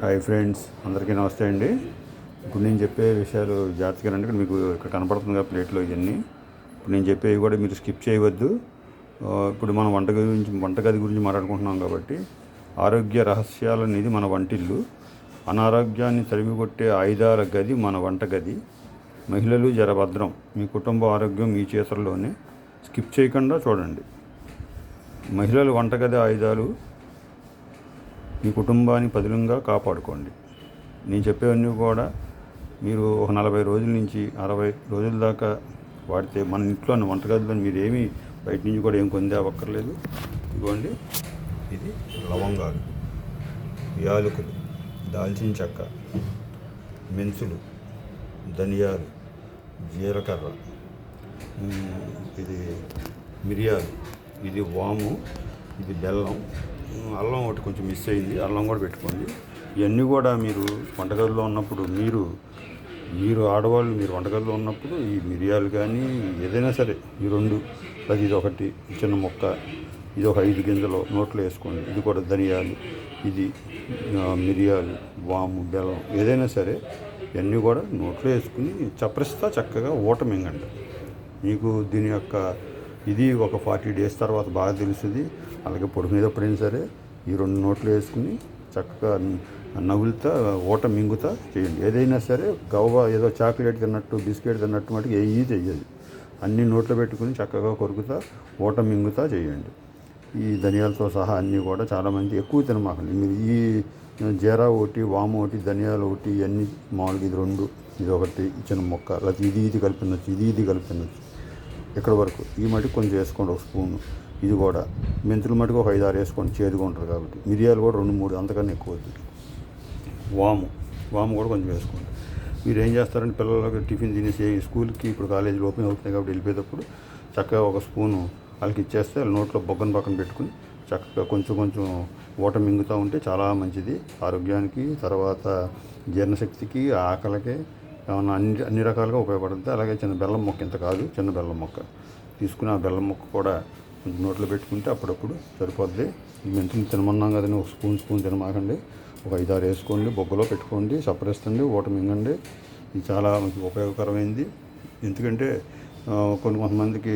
Hi friends అందరికీ నమస్తే అండి. ఇప్పుడు నేను చెప్పే విషయాలు జాగ్రత్తగా అంటే ఇక్కడ మీకు ఇక్కడ కనపడుతుంది కదా ప్లేట్లో ఇవన్నీ. ఇప్పుడు నేను చెప్పేవి కూడా మీరు స్కిప్ చేయవద్దు. ఇప్పుడు మనం వంటగది గురించి వంటగది గురించి మాట్లాడుకుంటున్నాం కాబట్టి ఆరోగ్య రహస్యాలు అనేది మన వంటిల్లు. అనారోగ్యాన్ని తరిమికొట్టే ఆయుధాల గది మన వంటగది. మహిళలు జరభద్రం మీ కుటుంబ ఆరోగ్యం మీ చేతుల్లోనే. స్కిప్ చేయకుండా చూడండి. మహిళలు వంటగది ఆయుధాలు మీ కుటుంబాన్ని పదిలంగా కాపాడుకోండి. నేను చెప్పేవన్నీ కూడా మీరు ఒక నలభై రోజుల నుంచి అరవై రోజుల దాకా వాడితే మన ఇంట్లో ఉన్న వంటగదిలో మీరు ఏమీ బయట నుంచి కూడా ఏం కొందే అవ్వక్కర్లేదు. ఇదిగోండి ఇది లవంగాలు యాలకులు దాల్చిన చెక్క మెంతులు ధనియాలు జీలకర్ర ఇది మిరియాలు ఇది వాము ఇది బెల్లం అల్లం ఒకటి కొంచెం మిస్ అయింది. అల్లం కూడా పెట్టుకోండి. ఇవన్నీ కూడా మీరు వంటగదిలో ఉన్నప్పుడు మీరు మీరు ఆడవాళ్ళు మీరు వంటగదిలో ఉన్నప్పుడు ఈ మిరియాలు కానీ ఏదైనా సరే ఈ రెండు అది ఇది ఒకటి చిన్న మొక్క ఇది ఒక ఐదు గింజలు నోట్లో వేసుకోండి. ఇది కూడా ధనియాలు ఇది మిరియాలు వాము బెల్లం ఏదైనా సరే ఇవన్నీ కూడా నోట్లో వేసుకుని చప్పరిస్తా చక్కగా ఊట మింగండి. మీకు దీని యొక్క ఇది ఒక ఫార్టీ డేస్ తర్వాత బాగా తెలుస్తుంది. అలాగే పొడి మీద ఎప్పుడైనా సరే ఈ రెండు నోట్లు వేసుకుని చక్కగా నవ్వులుతా ఊట మింగుతా చేయండి. ఏదైనా సరే గవ్వ ఏదో చాక్లెట్ తిన్నట్టు బిస్కెట్ తిన్నట్టు మటుకు ఏవి చెయ్యదు. అన్ని నోట్లో పెట్టుకుని చక్కగా కొరుకుతా ఓట మింగుతా చేయండి. ఈ ధనియాలతో సహా అన్నీ కూడా చాలామంది ఎక్కువ తినమాకండి. మీరు ఈ జీరా ఒకటి వాము ఒకటి ధనియాలు ఒకటి ఇవన్నీ మామూలుగా ఇది రెండు ఇది ఒకటి చిన్న మొక్క లేకపోతే ఇది ఇది కలిపి తినొచ్చు ఇది ఇది కలిపి తినొచ్చు. ఇక్కడ వరకు. ఈ మటుకు కొంచెం వేసుకోండి ఒక స్పూను. ఇది కూడా. మెంతులు మటుకు ఒక ఐదు ఆరు వేసుకోండి. చేదుగా ఉంటుంది కాబట్టి. మిరియాలు కూడా రెండు మూడు అంతకన్నా ఎక్కువ వద్దు. వాము. వాము కూడా కొంచెం వేసుకోండి. మీరు ఏం చేస్తారంటే పిల్లలకి టిఫిన్ తినేసి స్కూల్కి ఇప్పుడు కాలేజీలు ఓపెన్ అవుతున్నాయి కాబట్టి వెళ్ళిపోయేటప్పుడు చక్కగా ఒక స్పూను వాళ్ళకి ఇచ్చేస్తే నోట్లో బొగ్గను పక్కన పెట్టుకుని చక్కగా కొంచెం కొంచెం ఓట మింగుతూ ఉంటే చాలా మంచిది. ఆరోగ్యానికి తర్వాత జీర్ణశక్తికి ఆకలికి ఏమన్నా అన్ని అన్ని రకాలుగా ఉపయోగపడుతుంది. అలాగే చిన్న బెల్లం మొక్క ఇంత కాదు చిన్న బెల్లం మొక్క. తీసుకుని ఆ బెల్లం మొక్క కూడా కొంచెం నోట్లో పెట్టుకుంటే అప్పుడప్పుడు సరిపోద్ది. ఈ మెంతులు తినమన్నాం కదండి ఒక స్పూన్ స్పూన్ తినమాకండి. ఒక ఐదారు వేసుకోండి బొగ్గలో పెట్టుకోండి సపరేస్తండి ఓట మింగండి. ఇది చాలా మంచి ఉపయోగకరమైంది. ఎందుకంటే కొన్ని కొంతమందికి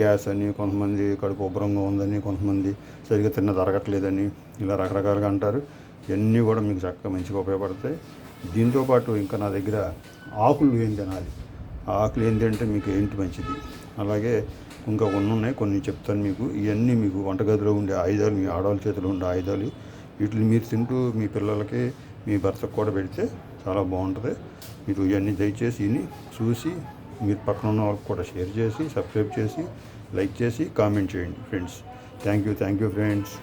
గ్యాస్ అని కొంతమంది కడుపు ఉబ్బరంగా ఉందని కొంతమంది సరిగ్గా తిన్న తరగట్లేదని ఇలా రకరకాలుగా అంటారు. ఇవన్నీ కూడా మీకు చక్కగా మంచిగా ఉపయోగపడతాయి. దీంతోపాటు ఇంకా నా దగ్గర ఆకులు ఏం తినాలి ఆ ఆకులు ఏంటంటే మీకు ఏంటి మంచిది? అలాగే ఇంకా కొన్ని ఉన్నాయి కొన్ని చెప్తాను మీకు. ఇవన్నీ మీకు వంటగదిలో ఉండే ఆయుధాలు మీ ఆడవాళ్ళ చేతిలో ఉండే ఆయుధాలు వీటిని మీరు తింటూ మీ పిల్లలకి మీ భర్తకు కూడా పెడితే చాలా బాగుంటుంది. మీరు ఇవన్నీ దయచేసి ఇని చూసి మీరు పక్కన ఉన్న వాళ్ళకి కూడా షేర్ చేసి సబ్స్క్రైబ్ చేసి లైక్ చేసి కామెంట్ చేయండి friends. Thank you thank you friends.